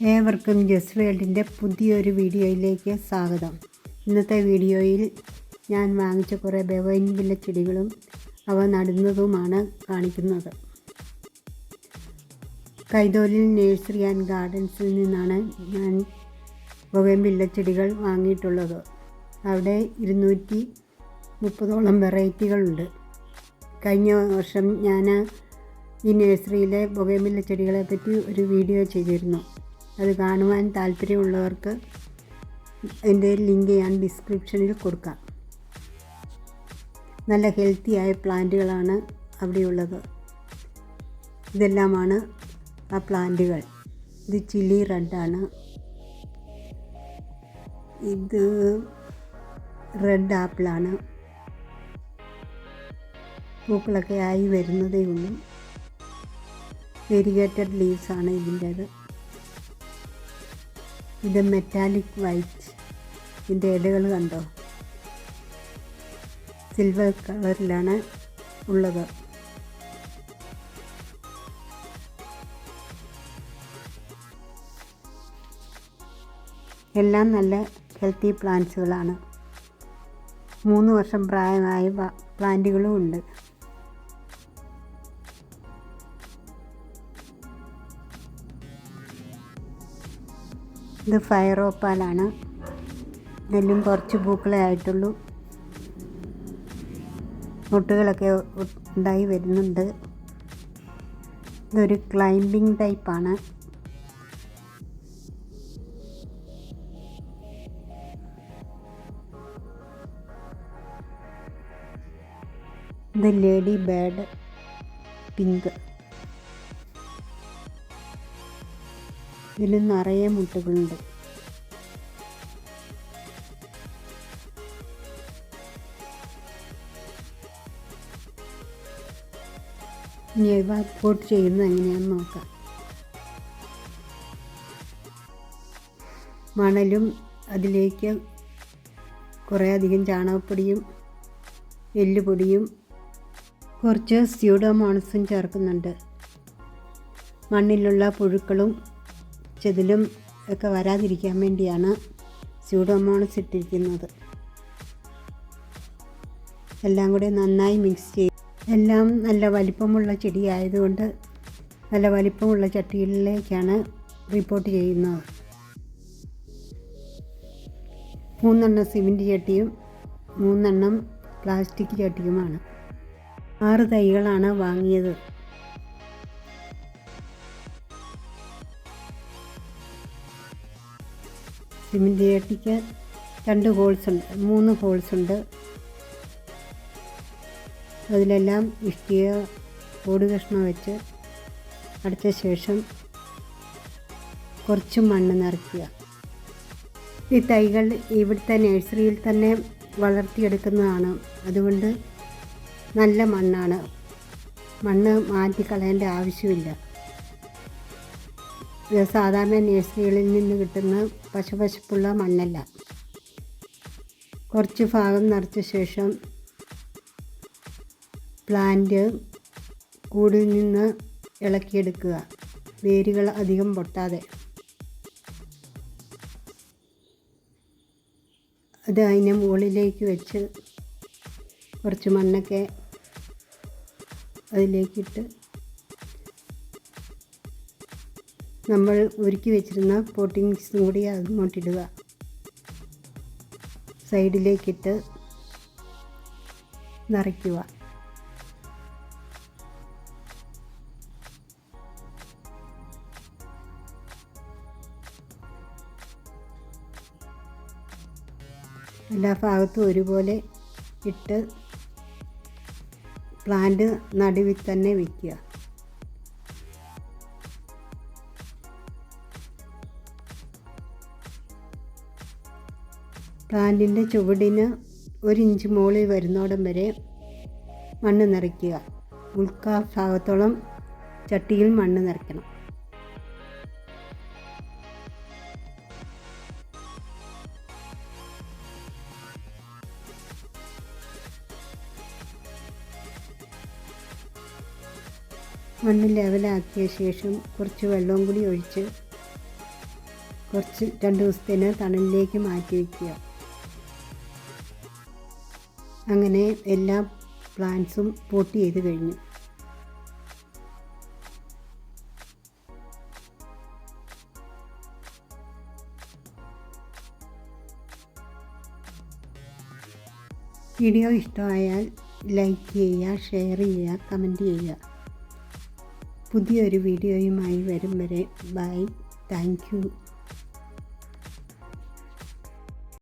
ഏവർക്കും ജസ് വേൾഡിന്റെ പുതിയൊരു വീഡിയോയിലേക്ക് സ്വാഗതം. ഇന്നത്തെ വീഡിയോയിൽ ഞാൻ വാങ്ങിച്ച കുറേ ബെവൈൻവില്ല ചെടികളും അവ നടുന്നതുമാണ് കാണിക്കുന്നത്. കൈതോലിൽ നേഴ്സറി ആൻഡ് ഗാർഡൻസിൽ നിന്നാണ് ഞാൻ ബൊഗൈൻവില്ല ചെടികൾ വാങ്ങിയിട്ടുള്ളത്. അവിടെ ഇരുന്നൂറ്റി മുപ്പതോളം വെറൈറ്റികളുണ്ട് കഴിഞ്ഞ വർഷം ഞാൻ ഈ നേഴ്സറിയിലെ ബൊഗൈൻവില്ല ചെടികളെ പറ്റി ഒരു വീഡിയോ ചെയ്തിരുന്നു. അത് കാണുവാൻ താല്പര്യമുള്ളവർക്ക് എന്റെ ലിങ്ക് ഞാൻ ഡിസ്ക്രിപ്ഷനിൽ കൊടുക്കാം. നല്ല ഹെൽത്തിയായ പ്ലാന്റുകളാണ് അവിടെയുള്ളത്. ഇതെല്ലാമാണ് ആ പ്ലാന്റുകൾ. ഇത് ചില്ലി റെഡാണ്. ഇത് റെഡ് ആപ്പിളാണ്. പൂക്കളൊക്കെ ആയി വരുന്നതേ ഉള്ളൂ. വെരിഗേറ്റഡ് ലീവ്സാണ് ഇതിന്റേത്. ഇത് മെറ്റാലിക് വൈറ്റ് ഇതിന്റെ ഇലകൾ കണ്ടോ? സിൽവർ കളറിലാണ് ഉള്ളത്. എല്ലാം നല്ല ഹെൽത്തി പ്ലാന്റ്സുകളാണ് മൂന്ന് വർഷം പ്രായമായ പ്ലാന്റുകളും ഉണ്ട്. ഇത് ഫയറോപ്പാലാണ് നെല്ലും കുറച്ച് പൂക്കളെ ആയിട്ടുള്ളൂ. മുട്ടുകളൊക്കെ ഉണ്ടായി വരുന്നുണ്ട്. ഇതൊരു ക്ലൈംബിംഗ് ടൈപ്പാണ് ഇത് ലേഡി ബേഡ് പിങ്ക് ഇതിൽ നിറയെ മുട്ടുകളുണ്ട്. ഇനി ഇവ പോട്ട് ചെയ്യുന്നത് എങ്ങനെയാണെന്ന് നോക്കാം. മണലും അതിലേക്ക് കുറേ അധികം ചാണകപ്പൊടിയും എല്ലുപൊടിയും കുറച്ച് സ്യൂഡോ സ്യൂഡോമോണസും ചേർക്കുന്നുണ്ട്. മണ്ണിലുള്ള പുഴുക്കളും ചെതിലും ഒക്കെ വരാതിരിക്കാൻ വേണ്ടിയാണ് സ്യൂഡോമോണസ് ഇട്ടിരിക്കുന്നത് എല്ലാം കൂടി നന്നായി മിക്സ് ചെയ്യും എല്ലാം നല്ല വലിപ്പമുള്ള ചെടി ആയതുകൊണ്ട് നല്ല വലിപ്പമുള്ള ചട്ടിയിലേക്കാണ് റിപ്പോർട്ട് ചെയ്യുന്നത്. മൂന്നെണ്ണം സിമെന്റ് ചട്ടിയും മൂന്നെണ്ണം പ്ലാസ്റ്റിക് ചട്ടിയുമാണ്. ആറ് തൈകളാണ് വാങ്ങിയത്. സിമെന്റ് ചട്ടിക്ക് രണ്ട് ഹോൾസ് ഉണ്ട് മൂന്ന് ഹോൾസ് ഉണ്ട് അതിലെല്ലാം ഇഷ്ടിക ഓട് കഷ്ണം വെച്ച് അടച്ച ശേഷം കുറച്ച് മണ്ണ് നിറയ്ക്കുക. ഈ തൈകൾ ഇവിടുത്തെ നഴ്സറിയിൽ തന്നെ വളർത്തിയെടുക്കുന്നതാണ്. അതുകൊണ്ട് നല്ല മണ്ണാണ്. മണ്ണ് മാറ്റി കളയേണ്ട ആവശ്യമില്ല. സാധാരണ നേഴ്സറികളിൽ നിന്ന് കിട്ടുന്ന പശപശപ്പുള്ള മണ്ണല്ല. കുറച്ച് ഭാഗം നിറച്ച ശേഷം പ്ലാന്റ് കൂടിൽ നിന്ന് ഇളക്കിയെടുക്കുക. വേരുകൾ അധികം പൊട്ടാതെ. അത് അതിനെ മുകളിലേക്ക് വെച്ച് കുറച്ച് മണ്ണൊക്കെ അതിലേക്കിട്ട് നമ്മൾ ഒരുക്കി വെച്ചിരുന്ന പോട്ടിംഗ് മിക്സും കൂടി അങ്ങോട്ടിടുക സൈഡിലേക്കിട്ട് നിറയ്ക്കുക. എല്ലാ ഭാഗത്തും ഒരുപോലെ ഇട്ട് പ്ലാന്റ് നടുവിൽ തന്നെ വയ്ക്കുക പ്ലാന്റിന്റെ ചുവടിന് ഒരു ഇഞ്ച് മുകളിൽ വരുന്നോടം വരെ മണ്ണ് നിറയ്ക്കുക. ഉൾക്കാ ഭാഗത്തോളം ചട്ടിയിൽ മണ്ണ് നിറയ്ക്കണം. മണ്ണ് ലെവലാക്കിയ ശേഷം കുറച്ച് വെള്ളവും കൂടി ഒഴിച്ച് കുറച്ച് രണ്ട് ദിവസത്തേന് തണലിലേക്ക് മാറ്റി വയ്ക്കുക. അങ്ങനെ എല്ലാ പ്ലാന്റ്സും പോട്ട് ചെയ്ത് കഴിഞ്ഞു. വീഡിയോ ഇഷ്ടമായാൽ ലൈക്ക് ചെയ്യുക ഷെയർ ചെയ്യുക കമന്റ് ചെയ്യുക. പുതിയൊരു വീഡിയോയുമായി വരും വരെ. Bye thank you